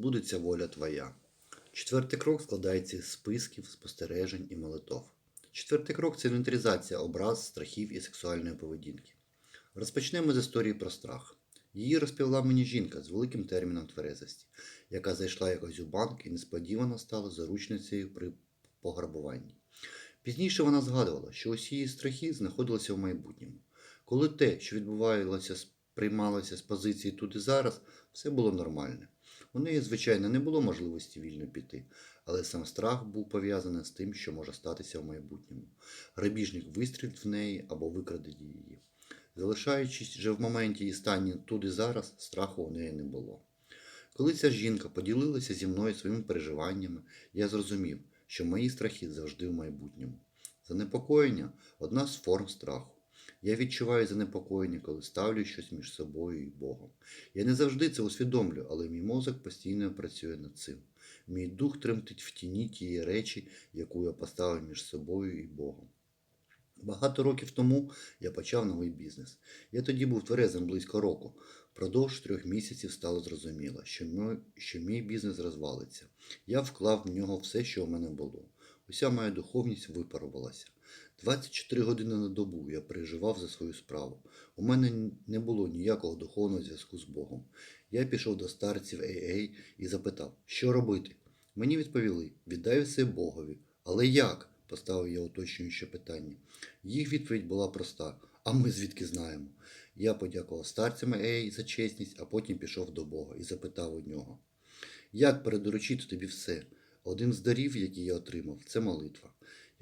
збудеться воля твоя. Четвертий крок складається із списків, спостережень і молитов. Четвертий крок це інвентаризація образ, страхів і сексуальної поведінки. Розпочнемо з історії про страх. Її розповіла мені жінка з великим терміном тверезості, яка зайшла якось у банк і несподівано стала заручницею при пограбуванні. Пізніше вона згадувала, що усі її страхи знаходилися в майбутньому. Коли те, що відбувалося, сприймалося з позиції тут і зараз, все було нормальне. У неї, звичайно, не було можливості вільно піти, але сам страх був пов'язаний з тим, що може статися в майбутньому. Грабіжник вистрілить в неї або викраде її. Залишаючись вже в моменті і стані тут і зараз, страху у неї не було. Коли ця жінка поділилася зі мною своїми переживаннями, я зрозумів, що мої страхи завжди в майбутньому. Занепокоєння одна з форм страху. Я відчуваю занепокоєння, коли ставлю щось між собою і Богом. Я не завжди це усвідомлю, але мій мозок постійно працює над цим. Мій дух тремтить в тіні тієї речі, яку я поставив між собою і Богом. Багато років тому я почав новий бізнес. Я тоді був тверезим близько року. Продовж трьох місяців стало зрозуміло, що мій, що мій бізнес розвалиться. Я вклав в нього все, що у мене було. Уся моя духовність випарувалася. 24 години на добу я переживав за свою справу. У мене не було ніякого духовного зв'язку з Богом. Я пішов до старців AA і запитав, що робити. Мені відповіли: віддай все Богові. Але як? поставив я уточнююче питання. Їх відповідь була проста: а ми звідки знаємо? Я подякував старцям AA за чесність, а потім пішов до Бога і запитав у нього: Як передоручити тобі все? Один з дарів, який я отримав, це молитва.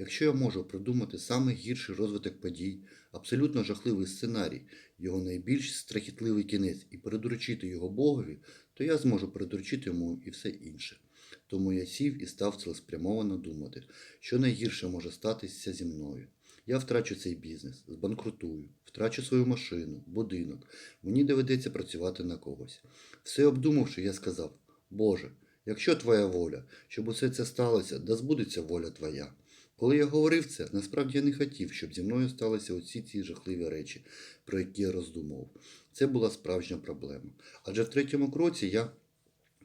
Якщо я можу придумати саме гірший розвиток подій, абсолютно жахливий сценарій, його найбільш страхітливий кінець, і передоручити його Богові, то я зможу передоручити йому і все інше. Тому я сів і став цілеспрямовано думати, що найгірше може статися зі мною. Я втрачу цей бізнес, збанкрутую, втрачу свою машину, будинок. Мені доведеться працювати на когось. Все обдумавши, я сказав: Боже, якщо твоя воля, щоб усе це сталося, да збудеться воля твоя. Коли я говорив це, насправді я не хотів, щоб зі мною сталися оці ці жахливі речі, про які я роздумував. Це була справжня проблема. Адже в третьому кроці я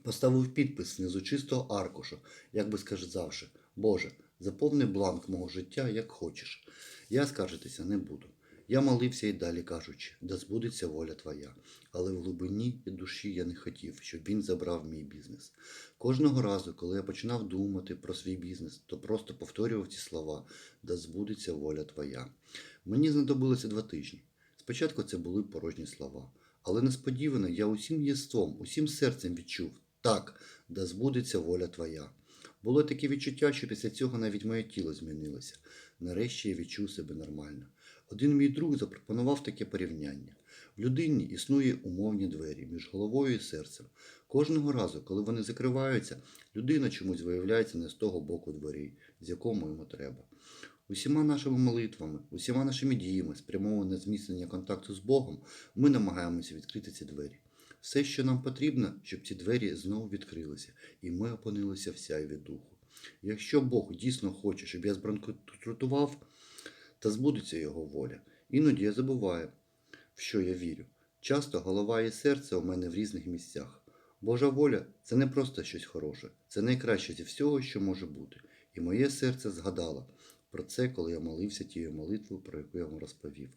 поставив підпис внизу чистого аркуша, як би сказавши, Боже, заповни бланк мого життя, як хочеш. Я скаржитися не буду. Я молився і далі кажучи, да збудеться воля твоя. Але в глибині і душі я не хотів, щоб він забрав мій бізнес. Кожного разу, коли я починав думати про свій бізнес, то просто повторював ці слова, да збудеться воля твоя. Мені знадобилося два тижні. Спочатку це були порожні слова, але несподівано я усім єством, усім серцем відчув так, да збудеться воля твоя. Було таке відчуття, що після цього навіть моє тіло змінилося. Нарешті я відчув себе нормально. Один мій друг запропонував таке порівняння. В людині існує умовні двері між головою і серцем. Кожного разу, коли вони закриваються, людина чомусь виявляється не з того боку дверей, з якому йому треба. Усіма нашими молитвами, усіма нашими діями, спрямованими на зміцнення контакту з Богом, ми намагаємося відкрити ці двері. Все, що нам потрібно, щоб ці двері знову відкрилися, і ми опинилися в сяйві духу. Якщо Бог дійсно хоче, щоб я збранкрутував, та збудеться його воля. Іноді я забуваю, в що я вірю. Часто голова і серце у мене в різних місцях. Божа воля це не просто щось хороше, це найкраще зі всього, що може бути. І моє серце згадало про це, коли я молився тією молитвою, про яку я вам розповів.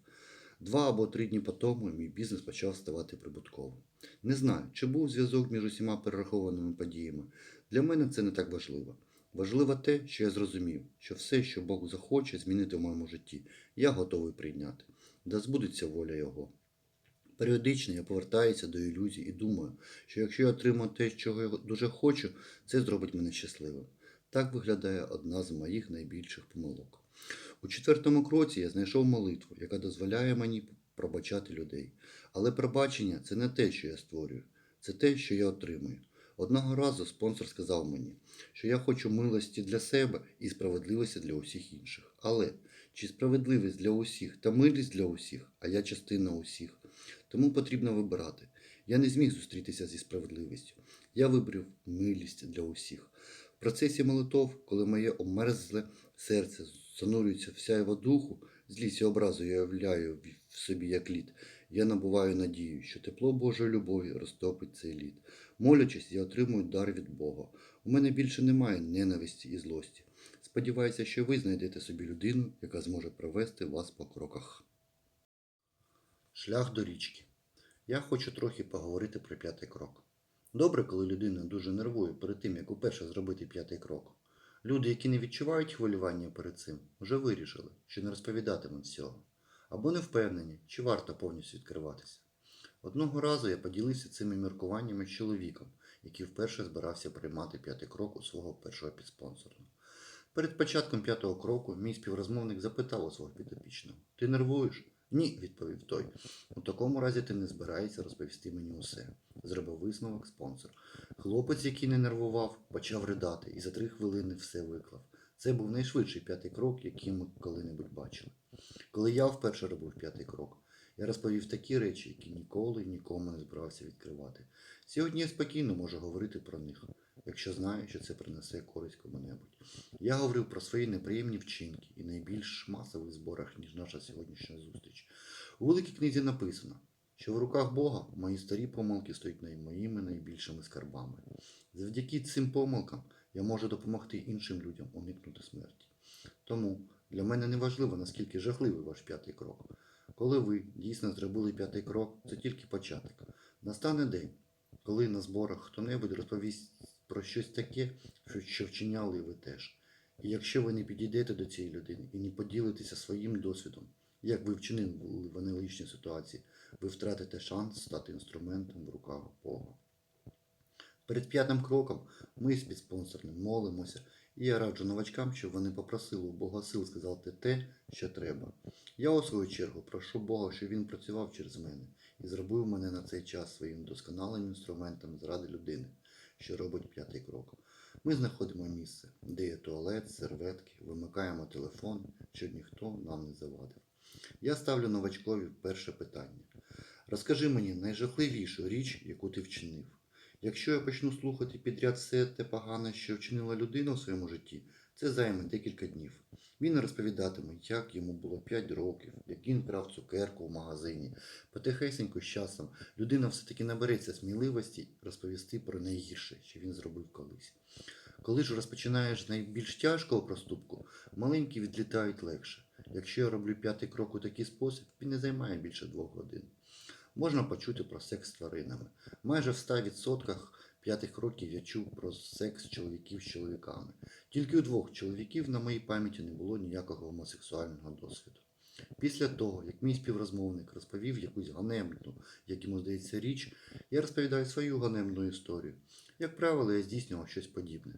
Два або три дні по тому мій бізнес почав ставати прибутковим. Не знаю, чи був зв'язок між усіма перерахованими подіями. Для мене це не так важливо. Важливо те, що я зрозумів, що все, що Бог захоче змінити в моєму житті, я готовий прийняти. Да збудеться воля Його. Періодично я повертаюся до ілюзій і думаю, що якщо я отримаю те, чого я дуже хочу, це зробить мене щасливим. Так виглядає одна з моїх найбільших помилок. У четвертому кроці я знайшов молитву, яка дозволяє мені пробачати людей. Але пробачення це не те, що я створюю, це те, що я отримую. Одного разу спонсор сказав мені, що я хочу милості для себе і справедливості для усіх інших. Але чи справедливість для усіх та милість для усіх, а я частина усіх. Тому потрібно вибирати. Я не зміг зустрітися зі справедливістю. Я вибрав милість для усіх. В процесі молитов, коли моє обмерзле серце занурюється в сяйво духу, злість і образу я являю в собі як лід, я набуваю надію, що тепло Божої любові розтопить цей лід. Молячись, я отримую дар від Бога. У мене більше немає ненависті і злості. Сподіваюся, що ви знайдете собі людину, яка зможе провести вас по кроках. Шлях до річки. Я хочу трохи поговорити про п'ятий крок. Добре, коли людина дуже нервує перед тим, як уперше зробити п'ятий крок. Люди, які не відчувають хвилювання перед цим, вже вирішили, що не розповідатимуть всього. Або не впевнені, чи варто повністю відкриватися. Одного разу я поділився цими міркуваннями з чоловіком, який вперше збирався приймати п'ятий крок у свого першого підспонсорного. Перед початком п'ятого кроку мій співрозмовник запитав у свого підопічного: Ти нервуєш? Ні, відповів той. У такому разі ти не збираєшся розповісти мені усе. Зробив висновок спонсор. Хлопець, який не нервував, почав ридати і за три хвилини все виклав. Це був найшвидший п'ятий крок, який ми коли-небудь бачили. Коли я вперше робив п'ятий крок, я розповів такі речі, які ніколи нікому не збирався відкривати. Сьогодні я спокійно можу говорити про них, якщо знаю, що це принесе користь кому-небудь. Я говорив про свої неприємні вчинки і найбільш масових зборах, ніж наша сьогоднішня зустріч. У великій книзі написано, що в руках Бога мої старі помилки стоять моїми найбільшими скарбами. Завдяки цим помилкам я можу допомогти іншим людям уникнути смерті. Тому для мене не важливо, наскільки жахливий ваш п'ятий крок. Коли ви дійсно зробили п'ятий крок, це тільки початок. Настане день, коли на зборах хто-небудь розповість про щось таке, що- вчиняли ви теж. І якщо ви не підійдете до цієї людини і не поділитеся своїм досвідом, як ви вчинили в аналогічній ситуації, ви втратите шанс стати інструментом в руках Бога. Перед п'ятим кроком ми з підспонсорним молимося, і я раджу новачкам, щоб вони попросили у Бога сил сказати те, що треба. Я у свою чергу прошу Бога, щоб він працював через мене і зробив мене на цей час своїм досконалим інструментом заради людини, що робить п'ятий крок. Ми знаходимо місце, де є туалет, серветки, вимикаємо телефон, щоб ніхто нам не завадив. Я ставлю новачкові перше питання. Розкажи мені найжахливішу річ, яку ти вчинив. Якщо я почну слухати підряд все те погане, що вчинила людина у своєму житті, це займе декілька днів. Він розповідатиме, як йому було 5 років, як він брав цукерку в магазині. Потихесенько з часом людина все-таки набереться сміливості розповісти про найгірше, що він зробив колись. Коли ж розпочинаєш з найбільш тяжкого проступку, маленькі відлітають легше. Якщо я роблю п'ятий крок у такий спосіб, він не займає більше двох годин. Можна почути про секс з тваринами. Майже в 100% п'ятих кроків я чув про секс чоловіків з чоловіками. Тільки у двох чоловіків на моїй пам'яті не було ніякого гомосексуального досвіду. Після того, як мій співрозмовник розповів якусь ганебну, як йому здається, річ, я розповідаю свою ганебну історію. Як правило, я здійснював щось подібне.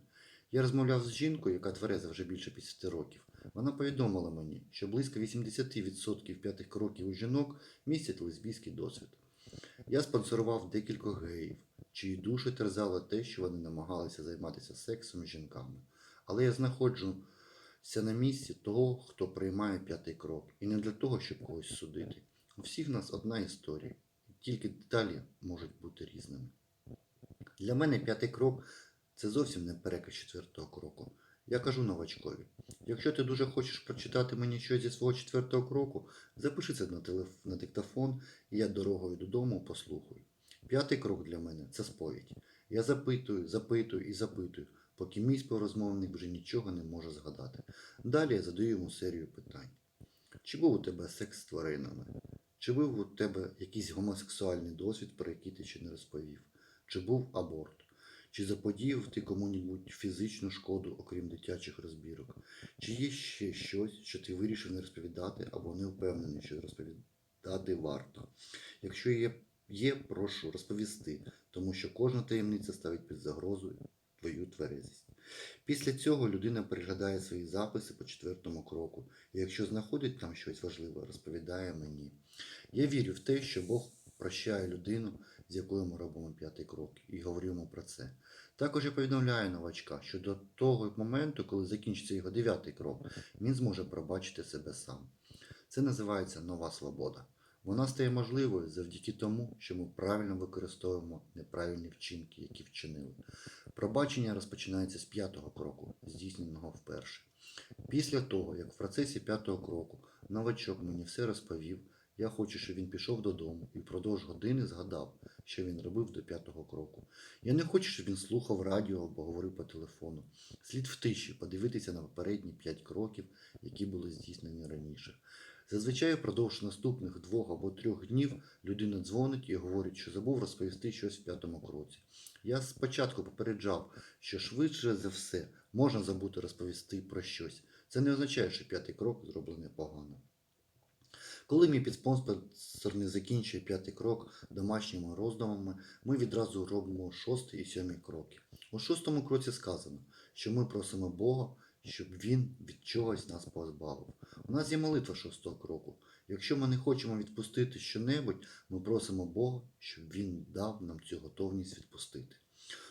Я розмовляв з жінкою, яка твереза вже більше 50 років. Вона повідомила мені, що близько 80% п'ятих кроків у жінок містять лесбійський досвід. Я спонсорував декількох геїв, чиї душі терзало те, що вони намагалися займатися сексом з жінками. Але я знаходжуся на місці того, хто приймає п'ятий крок, і не для того, щоб когось судити. У всіх нас одна історія, тільки деталі можуть бути різними. Для мене п'ятий крок це зовсім не переказ четвертого кроку. Я кажу новачкові, якщо ти дуже хочеш прочитати мені щось зі свого четвертого кроку, запиши це на, телеф... на диктофон, і я дорогою додому послухаю. П'ятий крок для мене це сповідь. Я запитую, запитую і запитую, поки мій співрозмовник вже нічого не може згадати. Далі я задаю йому серію питань. Чи був у тебе секс з тваринами? Чи був у тебе якийсь гомосексуальний досвід, про який ти ще не розповів? Чи був аборт? Чи заподіяв ти кому-небудь фізичну шкоду, окрім дитячих розбірок? Чи є ще щось, що ти вирішив не розповідати або не впевнений, що розповідати варто? Якщо є, є, прошу розповісти, тому що кожна таємниця ставить під загрозу твою тверезість. Після цього людина переглядає свої записи по четвертому кроку, і якщо знаходить там щось важливе, розповідає мені. Я вірю в те, що Бог прощає людину, з якою ми робимо п'ятий крок, і говорю йому про це. Також я повідомляю новачка, що до того моменту, коли закінчиться його дев'ятий крок, він зможе пробачити себе сам. Це називається нова свобода. Вона стає можливою завдяки тому, що ми правильно використовуємо неправильні вчинки, які вчинили. Пробачення розпочинається з п'ятого кроку, здійсненого вперше. Після того, як в процесі п'ятого кроку новачок мені все розповів, Я хочу, щоб він пішов додому і впродовж години згадав, що він робив до п'ятого кроку. Я не хочу, щоб він слухав радіо або говорив по телефону. Слід в тиші подивитися на попередні п'ять кроків, які були здійснені раніше. Зазвичай впродовж наступних двох або трьох днів людина дзвонить і говорить, що забув розповісти щось в п'ятому кроці. Я спочатку попереджав, що швидше за все можна забути розповісти про щось. Це не означає, що п'ятий крок зроблений погано. Коли мій підспонсор не закінчує п'ятий крок домашніми роздумами, ми відразу робимо шостий і сьомий кроки. У шостому кроці сказано, що ми просимо Бога, щоб Він від чогось нас позбавив. У нас є молитва шостого кроку. Якщо ми не хочемо відпустити щонебудь, ми просимо Бога, щоб Він дав нам цю готовність відпустити.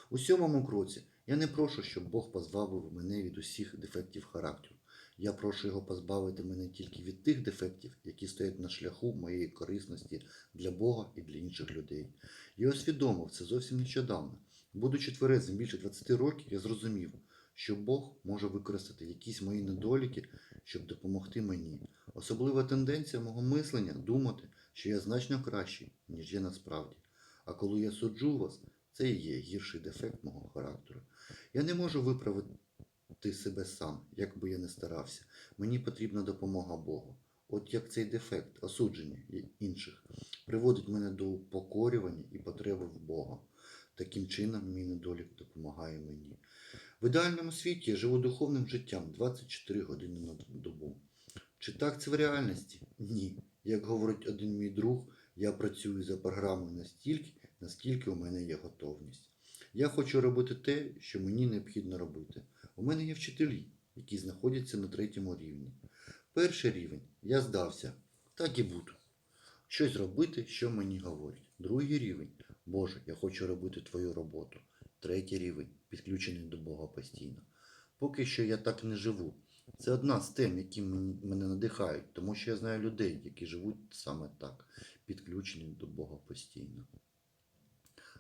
У сьомому кроці я не прошу, щоб Бог позбавив мене від усіх дефектів характеру. Я прошу його позбавити мене тільки від тих дефектів, які стоять на шляху моєї корисності для Бога і для інших людей. Я усвідомив це зовсім нещодавно. Будучи тверезим більше 20 років, я зрозумів, що Бог може використати якісь мої недоліки, щоб допомогти мені. Особлива тенденція мого мислення думати, що я значно кращий, ніж є насправді. А коли я суджу вас, це і є гірший дефект мого характеру. Я не можу виправити себе сам, як би я не старався. Мені потрібна допомога Бога. От як цей дефект, осудження інших, приводить мене до упокорювання і потреби в Бога. Таким чином, мій недолік допомагає мені. В ідеальному світі я живу духовним життям 24 години на добу. Чи так це в реальності? Ні. Як говорить один мій друг, я працюю за програмою настільки, наскільки у мене є готовність. Я хочу робити те, що мені необхідно робити. У мене є вчителі, які знаходяться на третьому рівні. Перший рівень я здався, так і буду. Щось робити, що мені говорять. Другий рівень Боже, я хочу робити твою роботу. Третій рівень підключений до Бога постійно. Поки що я так не живу. Це одна з тем, які мене надихають, тому що я знаю людей, які живуть саме так, підключені до Бога постійно.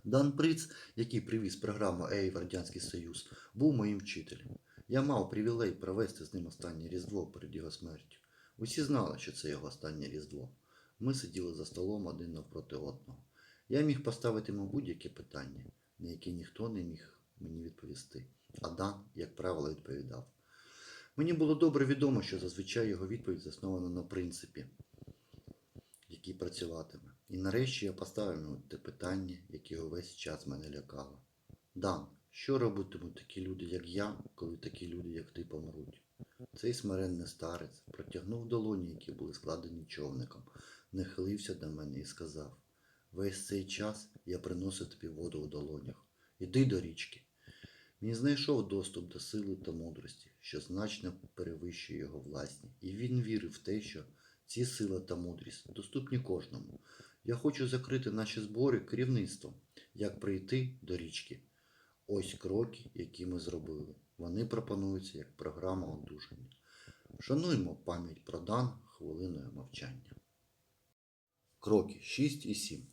Дан Приц, який привіз програму «Ей, в Радянський Союз, був моїм вчителем. Я мав привілей провести з ним останнє Різдво перед його смертю. Усі знали, що це його останнє Різдво. Ми сиділи за столом один навпроти одного. Я міг поставити йому будь-яке питання, на яке ніхто не міг мені відповісти. А Дан, як правило, відповідав. Мені було добре відомо, що зазвичай його відповідь заснована на принципі, який працюватиме. І нарешті я поставив йому те питання, яке увесь час мене лякало. Дан, що робитимуть такі люди, як я, коли такі люди, як ти, помруть? Цей смиренний старець протягнув долоні, які були складені човником, нахилився до мене і сказав: Весь цей час я приносив тобі воду у долонях. Іди до річки. Він знайшов доступ до сили та мудрості, що значно перевищує його власні, і він вірив в те, що ці сила та мудрість доступні кожному. Я хочу закрити наші збори керівництвом, як прийти до річки. Ось кроки, які ми зробили. Вони пропонуються як програма одужання. Шануймо пам'ять про дан хвилиною мовчання. Кроки 6 і 7.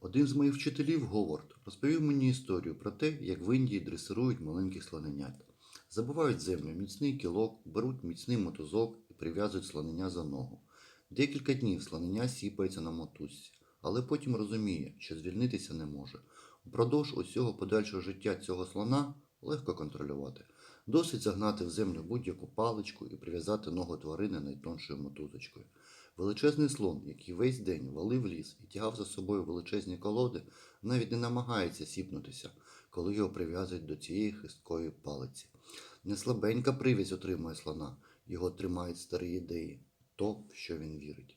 Один з моїх вчителів, Говард, розповів мені історію про те, як в Індії дресирують маленьких слоненят. Забувають землю міцний кілок, беруть міцний мотузок і прив'язують слонення за ногу. Декілька днів слонення сіпається на мотузці, але потім розуміє, що звільнитися не може. Упродовж усього подальшого життя цього слона легко контролювати. Досить загнати в землю будь-яку паличку і прив'язати ногу тварини найтоншою мотузочкою. Величезний слон, який весь день валив ліс і тягав за собою величезні колоди, навіть не намагається сіпнутися, коли його прив'язують до цієї хисткої палиці. Неслабенька привязь отримує слона, його тримають старі ідеї, то, в що він вірить.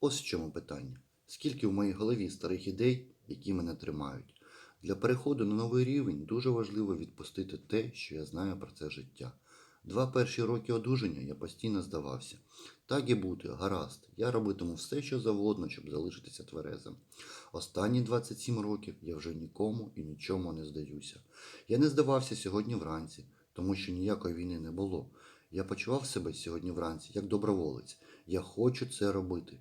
Ось в чому питання. Скільки в моїй голові старих ідей, які мене тримають? Для переходу на новий рівень дуже важливо відпустити те, що я знаю про це життя. Два перші роки одужання я постійно здавався. Так і бути, гаразд, я робитиму все, що завгодно, щоб залишитися тверезим. Останні 27 років я вже нікому і нічому не здаюся. Я не здавався сьогодні вранці, тому що ніякої війни не було. Я почував себе сьогодні вранці як доброволець. Я хочу це робити.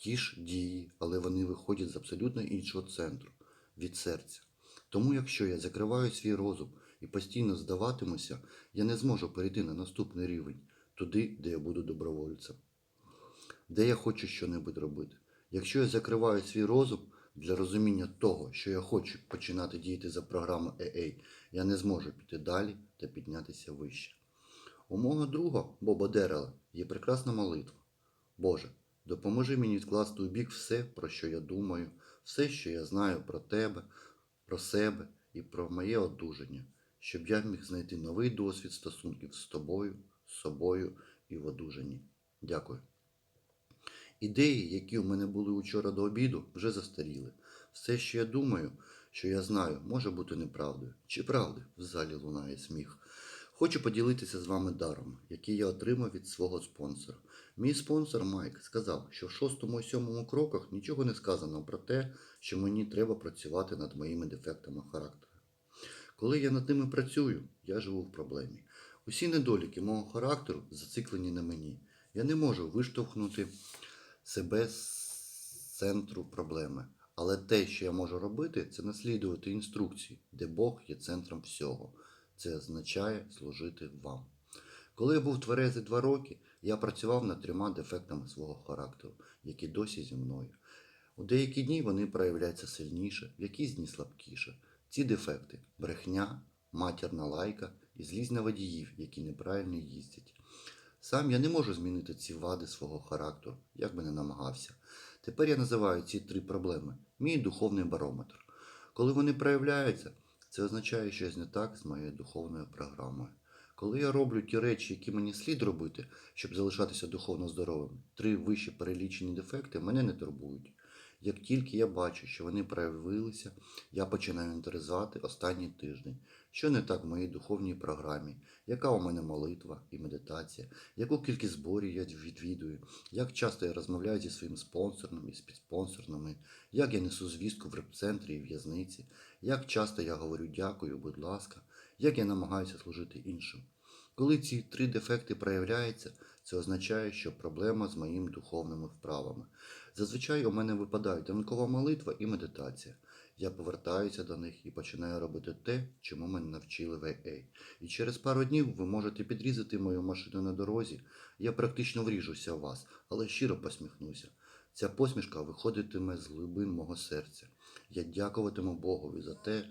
Ті ж дії, але вони виходять з абсолютно іншого центру від серця. Тому, якщо я закриваю свій розум і постійно здаватимуся, я не зможу перейти на наступний рівень, туди, де я буду добровольцем, де я хочу щонебудь робити. Якщо я закриваю свій розум для розуміння того, що я хочу починати діяти за програмою AA, я не зможу піти далі та піднятися вище. У мого друга Боба Дерела є прекрасна молитва. Боже, допоможи мені відкласти у бік все, про що я думаю, все, що я знаю про тебе, про себе і про моє одужання, щоб я міг знайти новий досвід стосунків з тобою, з собою і в одужанні. Дякую. Ідеї, які у мене були учора до обіду, вже застаріли. Все, що я думаю, що я знаю, може бути неправдою. Чи правди? В залі лунає сміх. Хочу поділитися з вами даром, який я отримав від свого спонсора. Мій спонсор Майк сказав, що в шостому і сьомому кроках нічого не сказано про те, що мені треба працювати над моїми дефектами характеру. Коли я над ними працюю, я живу в проблемі. Усі недоліки мого характеру зациклені на мені. Я не можу виштовхнути себе з центру проблеми. Але те, що я можу робити, це наслідувати інструкції, де Бог є центром всього. Це означає служити вам. Коли я був тверезий два роки, я працював над трьома дефектами свого характеру, які досі зі мною. У деякі дні вони проявляються сильніше, в якісь дні слабкіше. Ці дефекти брехня, матірна лайка і злість на водіїв, які неправильно їздять. Сам я не можу змінити ці вади свого характеру, як би не намагався. Тепер я називаю ці три проблеми мій духовний барометр. Коли вони проявляються, це означає щось не так з моєю духовною програмою. Коли я роблю ті речі, які мені слід робити, щоб залишатися духовно здоровим, три вище перелічені дефекти мене не турбують. Як тільки я бачу, що вони проявилися, я починаю інтеризувати останній тиждень, що не так в моїй духовній програмі, яка у мене молитва і медитація, яку кількість зборів я відвідую, як часто я розмовляю зі своїм спонсором і співспонсорними, як я несу звістку в репцентрі і в'язниці, як часто я говорю дякую, будь ласка, як я намагаюся служити іншим. Коли ці три дефекти проявляються, це означає, що проблема з моїми духовними вправами. Зазвичай у мене випадають ранкова молитва і медитація. Я повертаюся до них і починаю робити те, чому мене навчили в AA. І через пару днів ви можете підрізати мою машину на дорозі. Я практично вріжуся в вас, але щиро посміхнуся. Ця посмішка виходитиме з глибин мого серця. Я дякуватиму Богові за те,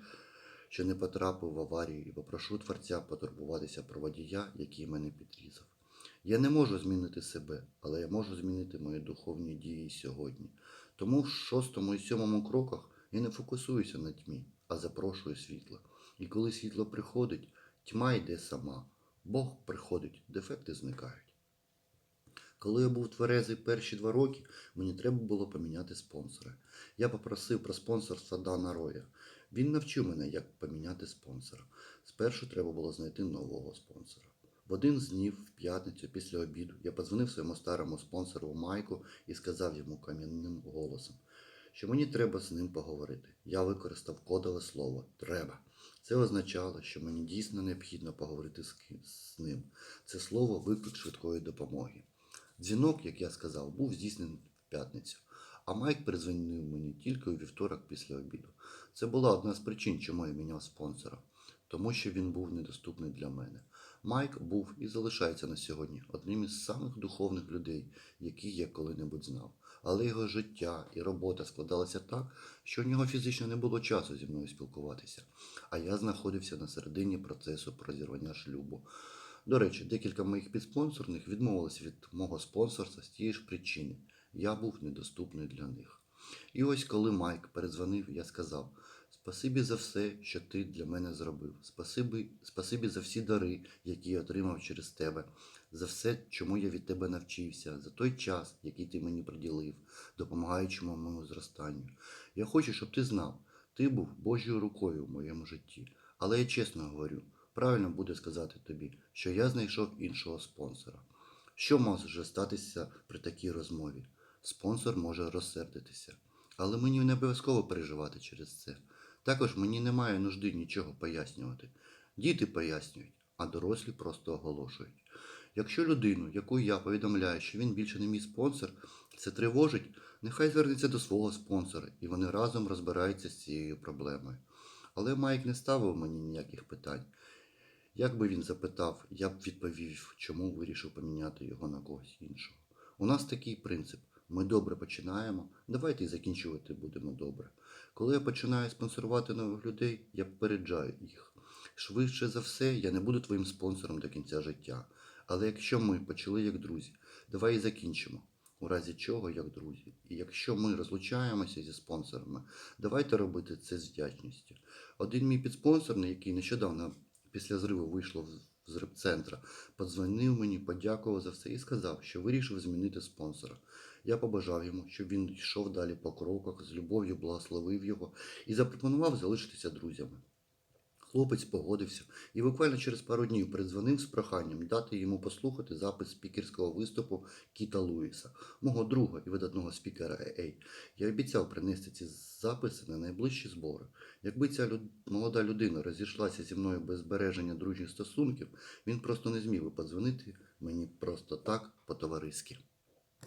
що не потрапив в аварію, і попрошу Творця потурбуватися про водія, який мене підрізав. Я не можу змінити себе, але я можу змінити мої духовні дії сьогодні. Тому в шостому і сьомому кроках я не фокусуюся на тьмі, а запрошую світло. І коли світло приходить, тьма йде сама. Бог приходить, дефекти зникають. Коли я був тверезий перші два роки, мені треба було поміняти спонсора. Я попросив про спонсорство Дана Роя. Він навчив мене, як поміняти спонсора. Спершу треба було знайти нового спонсора. В один з днів, в п'ятницю, після обіду, я подзвонив своєму старому спонсору Майку і сказав йому кам'яним голосом, що мені треба з ним поговорити. Я використав кодове слово треба. Це означало, що мені дійсно необхідно поговорити з, з ним. Це слово виклик швидкої допомоги. Дзвінок, як я сказав, був здійснений в п'ятницю, а Майк передзвонив мені тільки у вівторок після обіду. Це була одна з причин, чому я міняв спонсора, тому що він був недоступний для мене. Майк був і залишається на сьогодні одним із самих духовних людей, які я коли-небудь знав. Але його життя і робота складалися так, що в нього фізично не було часу зі мною спілкуватися, а я знаходився на середині процесу прозірвання шлюбу. До речі, декілька моїх підспонсорних відмовилися від мого спонсорства з тієї ж причини. Я був недоступний для них. І ось коли Майк передзвонив, я сказав: Спасибі за все, що ти для мене зробив. Спасибі, спасибі за всі дари, які я отримав через тебе, за все, чому я від тебе навчився, за той час, який ти мені приділив, допомагаючи моєму зростанню. Я хочу, щоб ти знав, ти був Божою рукою в моєму житті. Але я чесно говорю, правильно буде сказати тобі, що я знайшов іншого спонсора. Що може статися при такій розмові? Спонсор може розсердитися. Але мені не обов'язково переживати через це. Також мені немає нужди нічого пояснювати. Діти пояснюють, а дорослі просто оголошують. Якщо людину, яку я повідомляю, що він більше не мій спонсор, це тривожить, нехай звернеться до свого спонсора, і вони разом розбираються з цією проблемою. Але Майк не ставив мені ніяких питань. Як би він запитав, я б відповів, чому вирішив поміняти його на когось іншого. У нас такий принцип: Ми добре починаємо. Давайте і закінчувати будемо добре. Коли я починаю спонсорувати нових людей, я попереджаю їх. Швидше за все, я не буду твоїм спонсором до кінця життя. Але якщо ми почали як друзі, давай і закінчимо. У разі чого як друзі. І якщо ми розлучаємося зі спонсорами, давайте робити це з вдячністю. Один мій підспонсорний, який нещодавно після зриву вийшло з репцентра, подзвонив мені, подякував за все і сказав, що вирішив змінити спонсора. Я побажав йому, щоб він йшов далі по кроках, з любов'ю благословив його і запропонував залишитися друзями. Хлопець погодився і буквально через пару днів передзвонив з проханням дати йому послухати запис спікерського виступу Кіта Луїса, мого друга і видатного спікера AA. Я обіцяв принести ці записи на найближчі збори. Якби ця люд... молода людина розійшлася зі мною без збереження дружніх стосунків, він просто не зміг би подзвонити мені просто так по-товариськи.